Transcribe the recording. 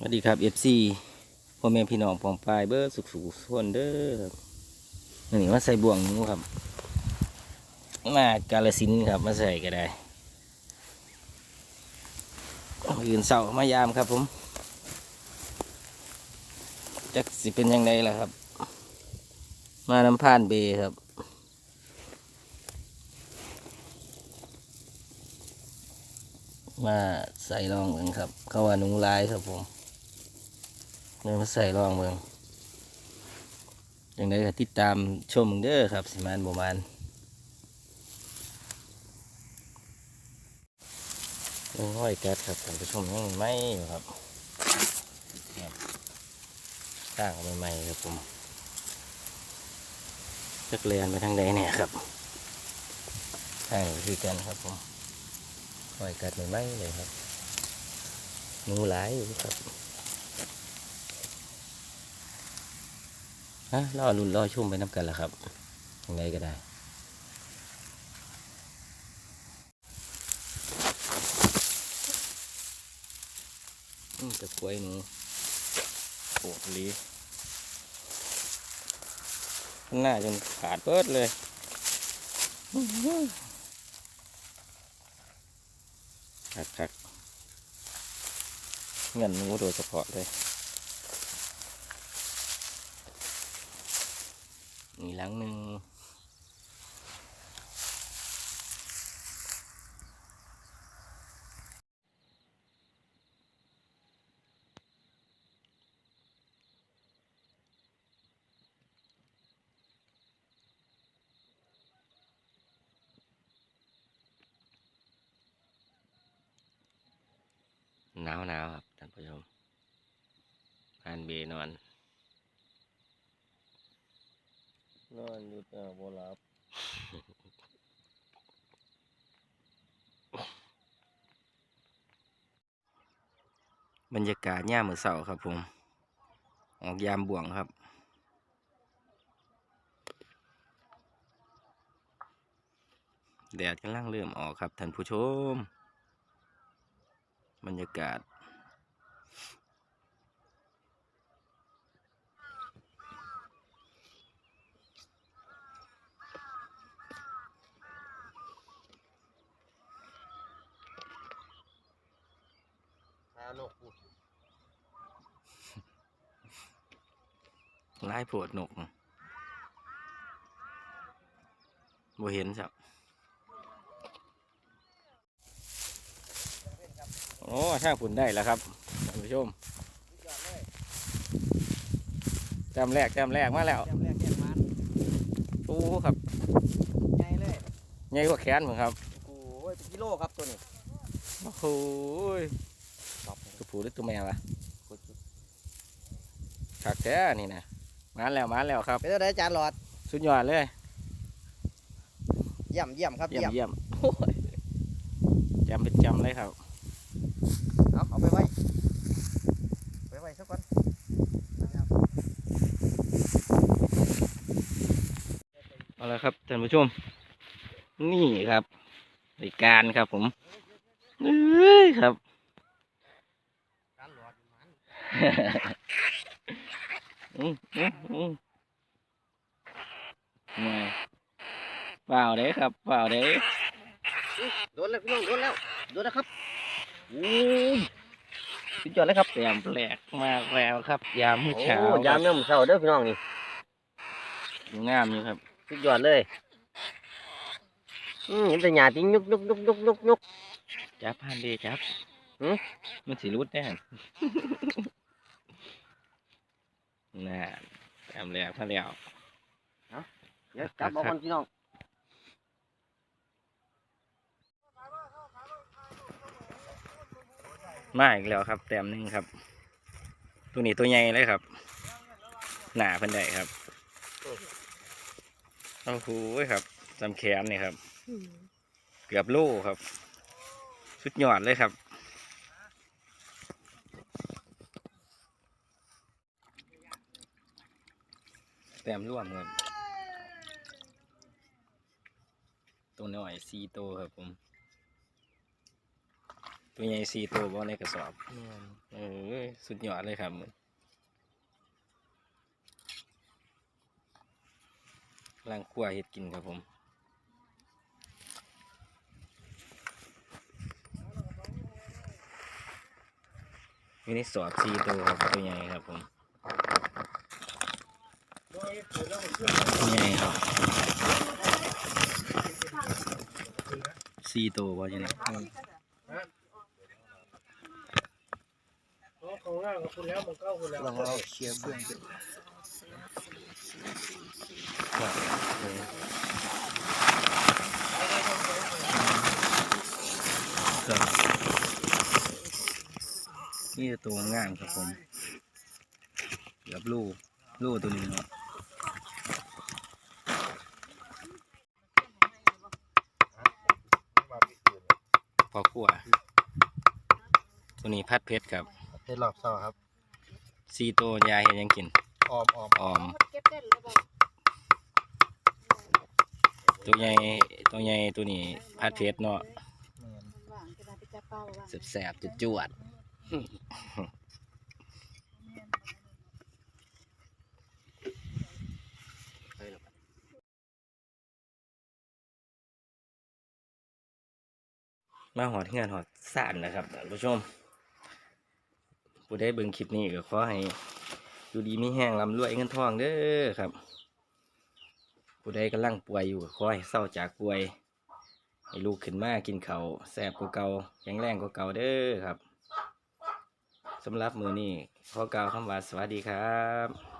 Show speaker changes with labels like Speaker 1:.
Speaker 1: สวัสดีครับเอฟซีพ่อแม่พี่น้องปองปลายเบอร์สุขสุขส่วนเด้อครับนี่มาใส่บ่วงนู้ครับ มากาลสินครับมาใส่ก็ได้ยืนเสามายามครับผมจักสิเป็นยังไงล่ะครับ มาน้ำพานเบครับมาใส่รองเมืองครับ เขาว่าหนุงลายครับผม เลยมาใส่รองเมืองอย่างไรก็ติดตามชมเด้อครับ สิมานบมานยังห้อยกัดครับท่านผู้ชมยังไม่อยู่ครับสร้างใหม่ๆครับผมจักเรียนไปทางใดเนี่ยครับทางคือกันครับผมห้อยกัดใหม่ๆเลยครับงูหลายอยู่ครับ ฮะรอรุ่นรอชุ่มไปน้ำกันละครับยังไงก็ได้จะกล้วยหนูโอ้ลีข้างหน้าจนขาดเปิดเลยอื้อหือครับครับเงินหนูโดยเฉพาะเลย หลังหนึ่งหนาวหนาวๆครับท่านผู้ชมพานเบนอน
Speaker 2: นอนอยู่แต่บ่หลับ
Speaker 1: บรรยากาศย่ามมือเสาครับผม ออกยามบ่วงครับ แดดกำลังเริ่มออกครับท่านผู้ชม บรรยากาศ
Speaker 2: หานกพูด
Speaker 1: ไล่โผดนกบ่เห็นสับโอ้ช่างผุนได้แล้วครับท่านผู้ชมจำแรกจำแรกมาแล้ว
Speaker 2: จำแรกแจ้งมัน
Speaker 1: โอ้ครับ
Speaker 2: ใหญ่เลย
Speaker 1: ใหญ่กว่าแขนผมครับ
Speaker 2: โอ้ยเป็นกิโลครับตัวนี้
Speaker 1: โอ้โหย
Speaker 2: ครับ
Speaker 1: ตัวผู้หรือตัวแม่วะขักแท้นี่นะ มาแล้วมาแล้วครับ
Speaker 2: เป็นตัวไหนจานหลอด
Speaker 1: สุดยอดเลย
Speaker 2: เยี่ยมเยี่ยมครับ
Speaker 1: เยี่ยม
Speaker 2: เยี่ยม
Speaker 1: เยี่ยมโอ้ยจำเป็นจำเลยครับ
Speaker 2: เอาเอาไปไว้ไปไว้สักก่อน
Speaker 1: เอาละครับท่านผู้ชม นี่ครับรายการครับผมเอ้ยครับ
Speaker 2: จา
Speaker 1: เปล่าเด้ครับเปล่าเด้
Speaker 2: โดนแล้วพี่น้องโดนแล้วโดนแล้วครับ
Speaker 1: โอ้ยสุดยอดเลยครับแต้มแปลกมากแล้วครับ ยามมื้อเช้ายา
Speaker 2: มยามเช้าเด้อพี่น้องนี่
Speaker 1: งามอยู่ครับ
Speaker 2: สุดยอดเลยอืมเห็นแต่หญ้าติ้งยุกยุกยุกยุกยุกยุก
Speaker 1: จับพันเดจับ
Speaker 2: หือ
Speaker 1: มันสีรุดแน่ น่าแต้มแรกพะแล้ว
Speaker 2: เดี๋ยวจับเอาคนพี่น้อง
Speaker 1: มาอีกแล้วครับแต้มหนึ่งครับ ตัวนี้ตัวใหญ่เลยครับ หนาเพิ่นได้ครับโอ้โหครับจำแขนนี่ครับ เกือบโลครับ สุดยอดเลยครับ ต้มร่วมครับตัวน้อยสี่ตัวครับผม ตัวใหญ่สี่ตัวบ่ในกระสอบ
Speaker 2: แม่น
Speaker 1: เออสุดยอดเลยครับมึงล่างคั่วเห็ดกินครับผมมีในสอบสี่ตัวครับตัวใหญ่ครับผม ใหญ่ครับสี่ตัวว่าจะไหน
Speaker 3: ของล่างกับคุณแล้วมันก็คุณแล้ว
Speaker 2: ลองเอาเชียร์เบื้อน
Speaker 1: นี่ตัวงามครับผมเกือบลูกลูกตัวนี้เนาะ พอขั่วตัวนี้พัดเพชรครับ
Speaker 2: เฮ็ดรอบเช้าครับ
Speaker 1: ซีโตวยายเห็นยังกิน
Speaker 2: ออมออม
Speaker 1: ออม
Speaker 4: เก็บได้เลยบ่
Speaker 1: ตัวใหญ่ตัวใหญ่ตัวนี้พัดเพชรเนาะ
Speaker 2: แม่น
Speaker 4: ว่างจะได้ไปจับเป้าว่าง
Speaker 1: แสบๆจุดจวด มาหอดเงื่อนหอดสานนะครับท่านผู้ชมผู้ได้เบิ่งคลิปนี้ก็ขอให้อยู่ดีมีแห้งลำรวยเงินทองเด้อครับ ผู้ใดกำลังป่วยอยู่ก็ขอให้เศร้าจากป่วยให้ลูกขึ้นมากินเขาแซบกว่าเก่าแข็งแรงกว่าเก่าเด้อครับสำหรับมือนี้ขอกล่าวคำว่าสวัสดีครับ